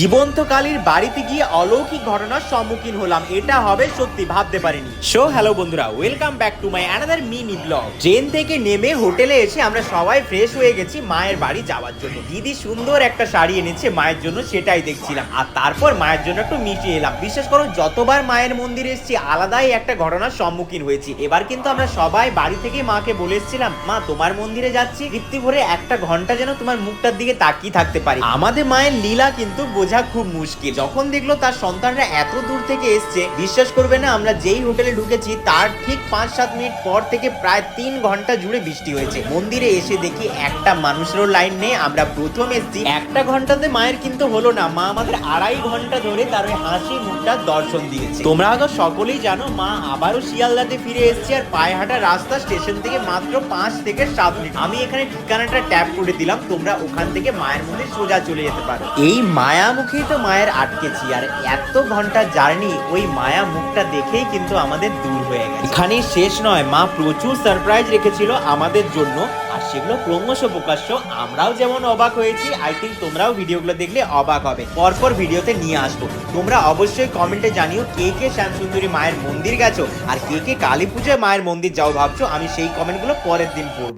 জীবন্ত কালীর বাড়িতে গিয়ে অলৌকিক ঘটনার সম্মুখীন হলাম। এটা হবে সত্যি, ভাবতে পারিনি। সো হ্যালো বন্ধুরা welcome back to my another mini blog train থেকে নেমে হোটেলে এসে আমরা সবাই ফ্রেশ হয়ে গেছি মায়ের বাড়ি যাওয়ার জন্য। দিদি সুন্দর একটা শাড়ি এনেছে মায়ের জন্য, সেটাই দেখছিলাম। আর তারপর মায়ের জন্য একটু মিটে এলাম। বিশেষ করো যতবার মায়ের মন্দিরে এসেছি, আলাদাই একটা ঘটনার সম্মুখীন হয়েছি। এবার কিন্তু আমরা সবাই বাড়ি থেকে মাকে বলে এসেছিলাম, মা, তোমার মন্দিরে যাচ্ছি। তৃপ্তি ভরে একটা ঘণ্টা যেন তোমার মুখটার দিকে তাকিয়ে থাকতে পারি। আমাদের মায়ের লীলা কিন্তু বোঝা খুব মুশকিল। যখন দেখল তার সন্তানরা এত দূর থেকে এসছে, বিশ্বাস করবে না আমরা যেই হোটেলে ঢুকেছি, তার ঠিক পাঁচ সাত মিনিট পর থেকে প্রায় তিন ঘণ্টা জুড়ে বৃষ্টি হয়েছে। মন্দিরে এসে দেখি একটা মানুষেরও লাইন নেই, আমরা প্রথম এসেছি। একটা ঘন্টাতে মায়ের কিন্তু হলো না, মা আমাদের আড়াই ঘণ্টা ধরে তার ওই হাসি মুখটার দর্শন দিয়েছে। তোমরা হয়তো সকলেই জানো, মা আবারও শিয়ালদাতে ফিরে এসেছে আর পায়ে হাঁটা রাস্তা স্টেশন থেকে মাত্র পাঁচ থেকে সাত মিনিট। আমি এখানে ঠিকানাটা ট্যাপ করে দিলাম, তোমরা ওখান থেকে মায়ের মন্দির সোজা চলে যেতে পারো। এই মায়ামুখেই তো মায়ের আটকেছি। আর এত ঘণ্টা জার্নি ওই মায়া মুখটা দেখেই কিন্তু আমাদের দূর হয়ে গেছে। এখানেই শেষ নয়, মা প্রচুর সারপ্রাইজ রেখেছিল আমাদের জন্য। আর সেগুলো ক্রমশ প্রকাশ্য, আমরাও যেমন অবাক হয়েছি আই থিঙ্ক তোমরাও ভিডিওগুলো দেখলে অবাক হবে। পরপর ভিডিওতে নিয়ে আসব। তোমরা অবশ্যই কমেন্টে জানিও কে কে শ্যামসুন্দরী মায়ের মন্দির গেছো, আর কে কে কালী পুজোয় মায়ের মন্দির যাও ভাবছ, আমি সেই কমেন্টগুলো পরের দিন পড়ব।